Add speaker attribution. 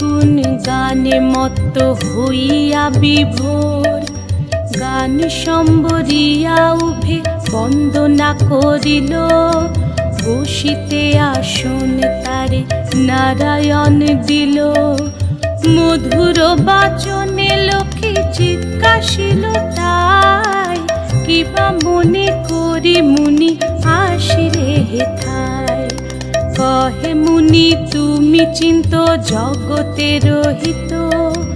Speaker 1: গুণ গানে মত্ত হইয়া বিভোর। গান সম্বরিয়া উভে বন্দনা করিল। বসিতে আসন তারে নারায়ণ দিল। মধুর বাচনে লোকে জিজ্ঞাসিল, তাই কিবা মনে করি মুনি আসিরে হেথায় কহে মুনি, তুমি চিন্ত জগতের হিত